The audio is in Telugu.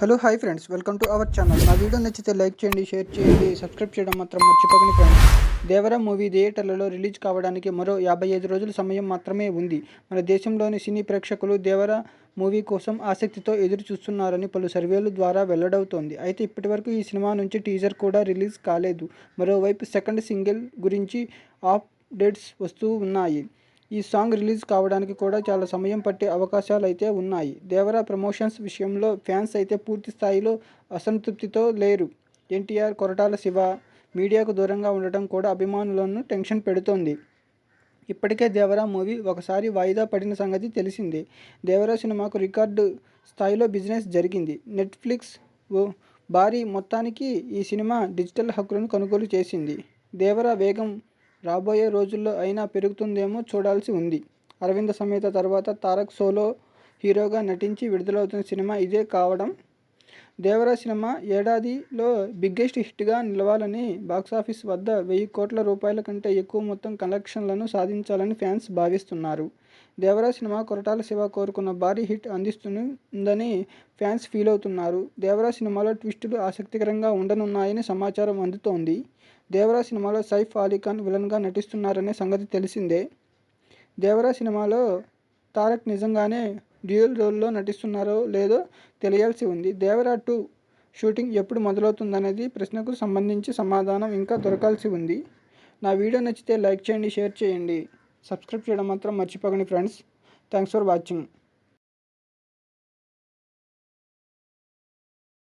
Hello hi friends. Welcome to our channel. నా వీడియో నచ్చితే లైక్ చేయండి షేర్ చేయండి సబ్స్క్రైబ్ చేయడం మాత్రం మర్చిపోకండి ఫ్రెండ్స్. దేవర మూవీ థియేటర్లలో రిలీజ్ కావడానికి మరో యాభై ఐదు రోజుల సమయం మాత్రమే ఉంది. మన దేశంలోని సినీ ప్రేక్షకులు దేవర మూవీ కోసం ఆసక్తితో ఎదురు చూస్తున్నారని పలు సర్వేల ద్వారా వెల్లడవుతోంది. అయితే ఇప్పటివరకు ఈ సినిమా నుంచి టీజర్ కూడా రిలీజ్ కాలేదు. మరోవైపు సెకండ్ సింగిల్ గురించి అప్డేట్స్ వస్తూ ఉన్నాయి. ఈ సాంగ్ రిలీజ్ కావడానికి కూడా చాలా సమయం పట్టే అవకాశాలు అయితే ఉన్నాయి. దేవరా ప్రమోషన్స్ విషయంలో ఫ్యాన్స్ అయితే పూర్తి స్థాయిలో అసంతృప్తితో లేరు. ఎన్టీఆర్ కొరటాల శివ మీడియాకు దూరంగా ఉండటం కూడా అభిమానులను టెన్షన్ పెడుతోంది. ఇప్పటికే దేవరా మూవీ ఒకసారి వాయిదా పడిన సంగతి తెలిసిందే. దేవరా సినిమాకు రికార్డు స్థాయిలో బిజినెస్ జరిగింది. నెట్ఫ్లిక్స్ ఓ భారీ మొత్తానికి ఈ సినిమా డిజిటల్ హక్కులను కొనుగోలు చేసింది. దేవరా వేగం రాబోయే రోజుల్లో అయినా పెరుగుతుందేమో చూడాల్సి ఉంది. అరవింద సమేత తర్వాత తారక్ సోలో హీరోగా నటించి విడుదలవుతున్న సినిమా ఇదే కావడం దేవరా సినిమా ఏడాదిలో బిగ్గెస్ట్ హిట్గా నిలవాలని బాక్సాఫీస్ వద్ద వెయ్యి కోట్ల రూపాయల కంటే ఎక్కువ మొత్తం కలెక్షన్లను సాధించాలని ఫ్యాన్స్ భావిస్తున్నారు. దేవరా సినిమా కొరటాల శివ కోరుకున్న భారీ హిట్ అందిస్తుందని ఫ్యాన్స్ ఫీల్ అవుతున్నారు దేవరా సినిమాలో ట్విస్టులు ఆసక్తికరంగా ఉండనున్నాయని సమాచారం అందుతోంది. దేవరా సినిమాలో సైఫ్ అలీ ఖాన్ విలన్గా నటిస్తున్నారనే సంగతి తెలిసిందే. దేవరా సినిమాలో తారక్ నిజంగానే డ్యూయల్ రోల్లో నటిస్తున్నారో లేదో తెలియాల్సి ఉంది. దేవరా టూ షూటింగ్ ఎప్పుడు మొదలవుతుందనేది ప్రశ్నకు సంబంధించి సమాధానం ఇంకా దొరకాల్సి ఉంది. నా వీడియో నచ్చితే లైక్ చేయండి షేర్ చేయండి. సబ్స్క్రైబ్ చేయడం మాత్రం మర్చిపోకండి ఫ్రెండ్స్. Thanks for watching.